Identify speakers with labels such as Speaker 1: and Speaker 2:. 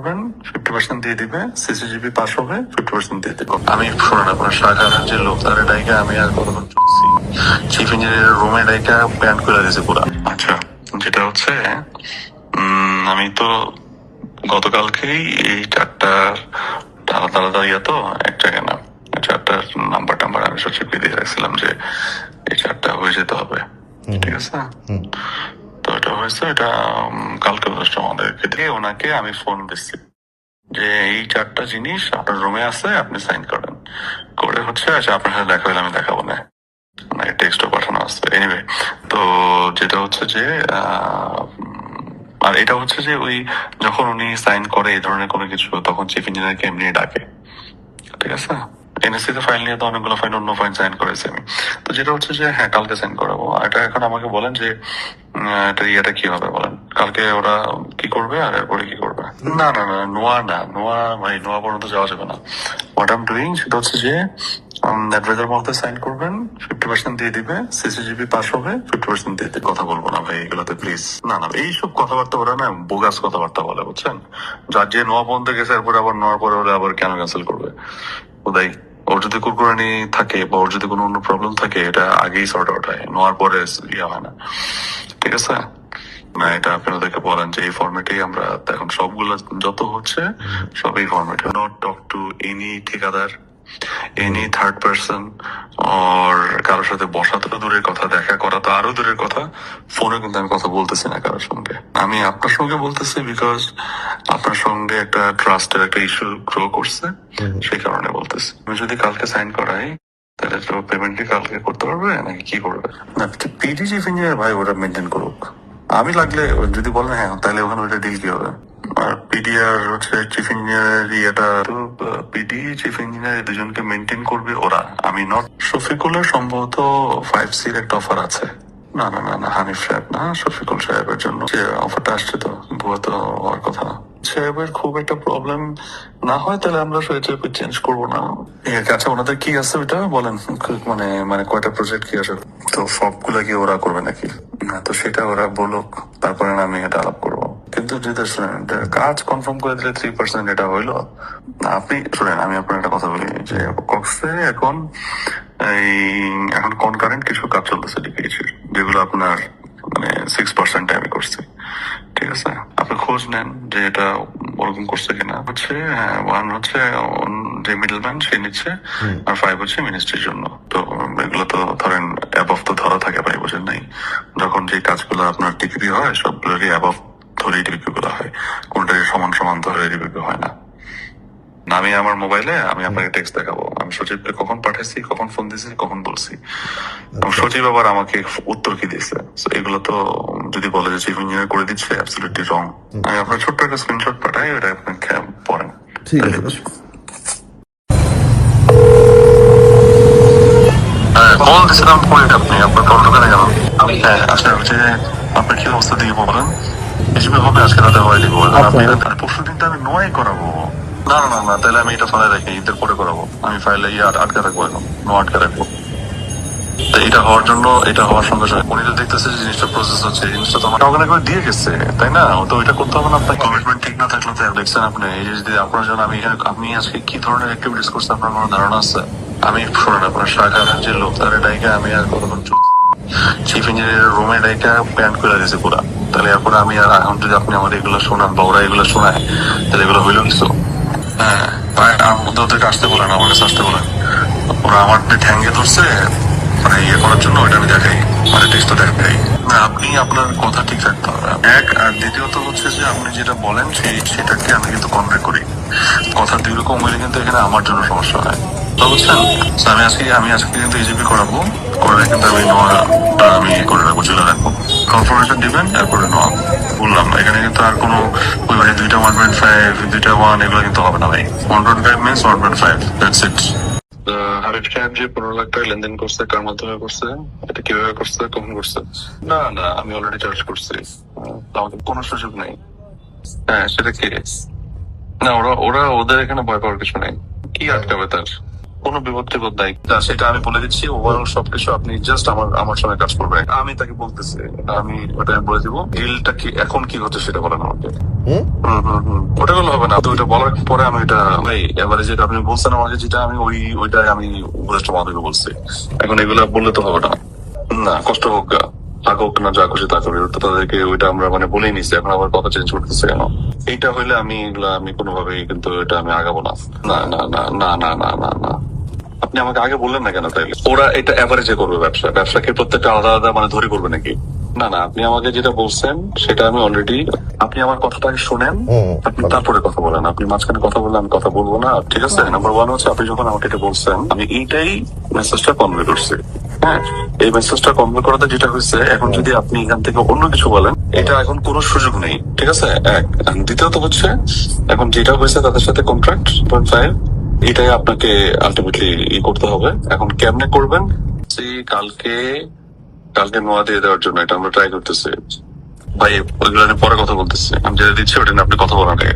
Speaker 1: করবেন fifty percent দিয়ে দিবে সিসিজিবি পাস হবে ফিফটি পার্সেন্ট দিয়ে দিবে। আমি শোনেন আপনার শাখার যে লোক তার ডাইকা আমি আর কতক্ষণ চলছি? চিফ ইঞ্জিনিয়ারের রুমে ডাইকা প্যান্ট করে দিয়েছে পুরা। আচ্ছা যেটা হচ্ছে উম, আমি তো গতকালকেই এই চারটার আলাদা আলাদা ইয়া তো এক জায়গায় না চারটার নাম্বার টাম্বার আমি সব সচিবকে দিয়ে রাখছিলাম যে এই চারটা হয়ে যেতে হবে। ঠিক আছে? এটা হয়েছে, এটা কালকে আমাদেরকে দিয়ে ওনাকে আমি ফোন দিচ্ছি। যে, এই চারটা জিনিস আপনার রুমে আছে, আপনি সাইন করেন। করে হচ্ছে আচ্ছা আপনার সাথে দেখা হলে আমি দেখাবো না টেক্সটও পাঠানো এনিওয়ে তো যেটা হচ্ছে যে আর এটা হচ্ছে যে, ওই যখন উনি সাইন করে এই ধরনের কোনো কিছু, তখন চিফ ইঞ্জিনিয়ারকে এমনি ডাকে। ঠিক আছে? এনএসসি ফাইল নিয়ে তো অনেকগুলো ফাইল অন্য ফাইল সাইন করেছি আমি। তো যেটা হচ্ছে যে হ্যাঁ কালকে সাইন করাবো। এটা এখন আমাকে বলেন যে এটা ইয়েটা কি হবে বলেন? কালকে ওরা কি করবে আর এরপরে কি করবে? না না না, নোয়া না, নোয়া ভাই, নোয়া পর্যন্ত যাওয়া যাবে না। হোয়াট আম ডুইং সেটা হচ্ছে যে অ্যাডভাইজার মধ্যে সাইন করবেন ফিফটি পার্সেন্ট দিয়ে দিবে সিসিজিবি পাস হবে ফিফটি পার্সেন্ট দিয়ে কথা বলব না ভাই এগুলোতে প্লিজ না না, এইসব কথাবার্তা ওরা না বোগাস কথাবার্তা বলে, বুঝছেন? যার যে নোয়া পর্যন্ত গেছে, এরপরে আবার নোয়ার পরে ওরা আবার কেন ক্যান্সেল করবে? ওদাই ওর যদি কুরকুরানি থাকে বা ওর যদি কোনো অন্য প্রবলেম থাকে, এটা আগেই সর্ট আউট হয়। নোয়ার পরে ইয়ে হয় না। ঠিক আছে? না, এটা আপনি ওদেরকে বলেন যে এই আমরা এখন সবগুলো যত হচ্ছে, সব এই ফর্মেটে নট টক টু এনি ঠিকাদার এনি থার্ড পার্সন আর কারোর সাথে বসা তো দূরের কথা, দেখা করা তো আরও দূরের কথা। ফোনে কিন্তু আমি কথা বলতেছি না কারোর সঙ্গে। আমি আপনার সঙ্গে বলতেছি বিকজ আপনার সঙ্গে একটা ট্রাস্টের একটা ইস্যু গ্রো করছে সেই কারণে বলতেছি। আমি যদি কালকে সাইন করাই তাহলে তো পেমেন্ট কালকে করতে পারবে নাকি কি করবে? না পিডি চিফ ইঞ্জিনিয়ার ভাই ওটা মেনটেন করুক। আমি লাগলে যদি বলেন হ্যাঁ তাহলে ওখানে ওটা ডিল কি হবে? আর পিডি আর হচ্ছে চিফ ইঞ্জিনিয়ার ইয়েটা তো পিডি চিফ ইঞ্জিনিয়ার দুজনকে মেনটেন করবে ওরা। আমি নট শফিকুলের সম্ভবত ফাইভ সির একটা অফার আছে। না না না না হানিফ সাহেব না শফিকুল সাহেবের জন্য। যে অফারটা আসছে তো ভুয়া তো হওয়ার কথা। সাহেবের খুব একটা প্রবলেম না হয়, তাহলে আমরা সেটা চেঞ্জ করব না। আচ্ছা ওনাদের কি আছে ওইটা বলেন। মানে মানে কয়টা প্রজেক্ট কি আছে? তো সবগুলা কি ওরা করবে নাকি? না, তো সেটা ওরা বলুক, তারপরে আমি এটা আলাপ করব। কিন্তু যদি শুনেন কাজ কনফার্ম করে দিলে থ্রি পার্সেন্ট এটা হইল। আপনি, শুনেন, আমি আপনার একটা কথা বলি, যে কক্সে এখন এই, এখন কনকারেন্ট কিছু কাজ চলতেছে ডিপিএইচের যেগুলো আপনার মানে সিক্স পার্সেন্ট আমি করছি ঠিক আছে আপনি খোঁজ নেন যে এটা ওরকম করছে কিনা হচ্ছে ওয়ান হচ্ছে যে মিডল ম্যান সে নিচ্ছে আর ফাইভ হচ্ছে মিনিস্ট্রির জন্য। তো এগুলো তো ধরেন অ্যাবভ তো ধরা থাকে ভাই বোঝেন নাই। যখন যে কাজগুলো আপনার ডিগ্রি হয় সবগুলোরই অ্যাবভ ধরেই গুলো হয়। কোনটাকে সমান সমান ধরে ডিগ্রি হয় না, আমি আমার মোবাইলে আমি আপনাকে টেক্সট দেখাবো। আমি সচিবকে কখন পাঠাইছি কখন ফোন দিয়েছি কখন বলছি। সচিব আবার আমাকে উত্তর কি দিয়েছে। এগুলো তো যদি বলে যে চিফ ইঞ্জিনিয়ার করে দিচ্ছে অ্যাবসলিউটলি রং আমি আপনার ছোট্ট একটা স্ক্রিনশট পাঠাই ওটা আপনি খে- পড়েন।
Speaker 2: ঠিক আছে।
Speaker 1: হ্যাঁ পয়েন্ট আপনি আপনার কল ঢোকে না হ্যাঁ আচ্ছা হচ্ছে আপনার কি অবস্থা দিয়ে বলেন। হিসেবে হবে আজকে রাতে হয় দিব আপনি পরশু দিনটা আমি নয় করাবো। না না না তাহলে আমি এটা ফাইলে রেখে ঈদের পরে করাবো। আমি ফাইলে ইয়ে আটকে রাখব এখন নো আটকে রাখব। এটা হওয়ার জন্য এটা হওয়ার সঙ্গে সঙ্গে উনি তো দেখতেছে যে জিনিসটা প্রসেস হচ্ছে এই জিনিসটা তো আমার অর্গানাইজ করে দিয়ে গেছে তাই না? তো ওইটা করতে হবে না আপনার কমিটমেন্ট ঠিক না থাকলে তো দেখছেন আপনি এই যে যদি আপনার জন্য আমি এখানে আপনি আজকে কি ধরনের অ্যাক্টিভিটিস করছে আপনার কোনো ধারণা আছে? আমি শোনেন আপনার শাখার যে লোক তার ডাইকে আমি আর কতক্ষণ চিফ ইঞ্জিনিয়ারের রুমে ডাইকা প্যান্ট করে দিয়েছে পুরা। তাহলে এরপরে আমি আর এখন যদি আপনি আমার এগুলো শোনান বা ওরা এগুলো শোনায় তাহলে এগুলো হইল কিছু? হ্যাঁ মধ্যে ওদেরকে আসতে বলেন আমার কাছে আসতে বলেন ওরা আমার ঠ্যাঙ্গে ধরছে মানে ইয়ে করার জন্য ওইটা আমি দেখাই মানে আপনি আপনার কথা ঠিক রাখতে হবে। এক, আর দ্বিতীয়ত হচ্ছে যে আপনি যেটা বলেন সেই, সেটাকে আমি কিন্তু কনভে করি। কথা দুই রকম হইলে কিন্তু এখানে আমার জন্য সমস্যা হয়। বুঝছেন? আমি আজকে আমি আজকে কিন্তু এজিপি করাবো। করে কিন্তু আমি আমি করে রাখব চলে রাখব। কনফার্মেশন দিবেন, তারপরে নোয়া বললাম, এখানে কিন্তু আর কোনো ওই মানে দুইটা ওয়ান পয়েন্ট ফাইভ দুইটা ওয়ান এগুলো কিন্তু হবে না ভাই। One point five means one point five that's it Habib সাহেব যে পনেরো লাখ টাকা লেনদেন করছে, কার মাধ্যমে করছে, এটা কীভাবে করছে, কখন করছে? না না, আমি অলরেডি চার্জ করছি। আমাদের কোনো সুযোগ নেই। হ্যাঁ সেটা কি? না, ওরা ওরা ওদের এখানে ভয় পাওয়ার কিছু নেই। কি আটকাবে তার? কোনো টিপদ নাই সেটা আমি বলে দিচ্ছি ওভারঅল সবকিছু আপনি জাস্ট আমার আমার সঙ্গে কাজ করবেন। আমি তাকে বলতেছি আমি ওটা আমি বলে দিব ডিলটা কি এখন কি হচ্ছে সেটা বলেন আমাকে। ওটা করলে হবে না। তো ওইটা বলার পরে আমি এটা ভাই এবারে যেটা আপনি বলছেন আমাকে যেটা আমি ওই ওইটাই আমি উপদেষ্টা মহাদেবকে বলছি। এখন এগুলা বললে তো হবে না। না কষ্ট হোক গা। থাক হোক না যা খুশি তা করি। তো তাদেরকে ওইটা আমরা মানে বলেই নিছি। এখন আবার কথা চেঞ্জ করতেছে কেন? এইটা হইলে আমি এগুলা আমি কোনোভাবেই কিন্তু এটা আমি আগাবো না। না না না না না না না না। আপনি আমাকে আগে বললেন না কেন তাইলে? ওরা এটা অ্যাভারেজে করবে ব্যবসা। ব্যবসাকে প্রত্যেকটা আলাদা আলাদা মানে ধরে করবে নাকি? না না আপনি আমাকে যেটা বলছেন সেটা আমি অলরেডি আপনি আমার কথাটা শোনেন আপনি তারপরে কথা বলেন। আপনি মাঝখানে কথা বললে আমি কথা বলব না। ঠিক আছে? নাম্বার ওয়ান হচ্ছে আপনি যখন আমাকে এটা বলছেন আমি এইটাই মেসেজটা কনভে করছি। হ্যাঁ? এই মেসেজটা কনভে করাতে যেটা হয়েছে এখন যদি আপনি এখান থেকে অন্য কিছু বলেন এটা এখন কোনো সুযোগ নেই। ঠিক আছে? এক দ্বিতীয়ত হচ্ছে এখন যেটা হয়েছে তাদের সাথে কন্ট্রাক্ট পয়েন্ট ফাইভ এটাই আপনাকে আলটিমেটলি ই করতে হবে। এখন কেমনে করবেন? কালকে কালকে নোয়া দিয়ে দেওয়ার জন্য এটা আমরা ট্রাই করতেছি। ভাই, ওইগুলো পরে কথা বলতেছি। আমি যেটা দিচ্ছি, ওটা নিয়ে আপনি কথা বলার আগে।